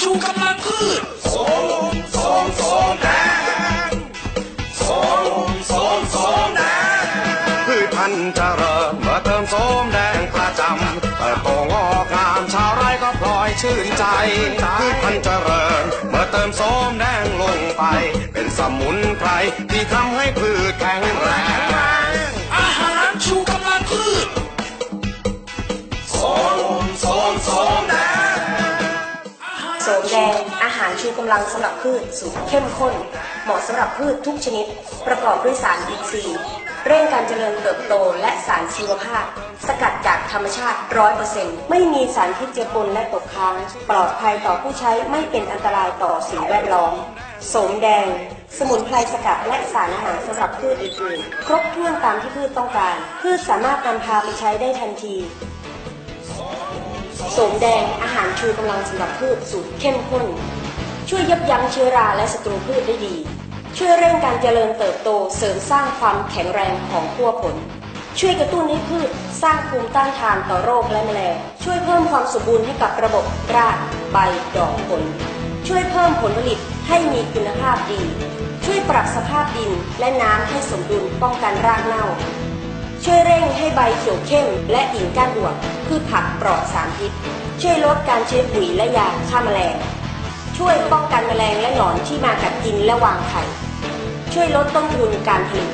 ชูกำลังพืชโสมโสมโสมแดงโสมโสมโสมแดงพืชพันธุ์เจริญเมื่อเติมโสมแดงประจำเติบโตงอกงามชาวไร่ก็พลอยชื่นใจพืชพันธุ์เจริญเมื่อเติมโสมแดงลงไป เป็นสมุนไพรที่ทำให้พืช สมแดง อาหารชูกำลังสำหรับพืชสูตรเข้มข้น เหมาะสำหรับพืชทุกชนิด ประกอบด้วยสารอินทรีย์ เร่งการเจริญเติบโตและสารชีวภาพ สกัดจากธรรมชาติ100%ไม่มีสารพิษเจือปนและตกค้าง ปลอดภัยต่อผู้ใช้ไม่เป็นอันตรายต่อสิ่งแวดล้อมโสมแดง สมุนไพรสกัดและสารอาหารสำหรับพืชอื่นๆ ครบถ้วนตามที่พืชต้องการ พืชสามารถนำพาไปใช้ได้ทันที สมแดงอาหารชูกำลังสำหรับพืชสูตรเข้มข้น ช่วยยับยั้งเชื้อราและศัตรูพืชได้ดี ช่วยเร่งการเจริญเติบโตเสริมสร้างความแข็งแรงของขั้วผล ช่วยกระตุ้นให้พืชสร้างภูมิต้านทานต่อโรคและแมลงช่วยเพิ่มความสมบูรณ์ให้กับระบบรากใบดอกผล ช่วยเพิ่มผลผลิตให้มีคุณภาพดี ช่วยปรับสภาพดินและน้ำให้สมดุลป้องกันรากเน่า ช่วยเร่ เขียวเข้ม และกิ่งก้านอวบพืชผักปลอดสารพิษ ช่วยลดการใช้ปุ๋ยและยาฆ่าแมลง ช่วยป้องกันแมลงและหนอนที่มากัดกินและวางไข่ ช่วยลดต้นทุนการผลิต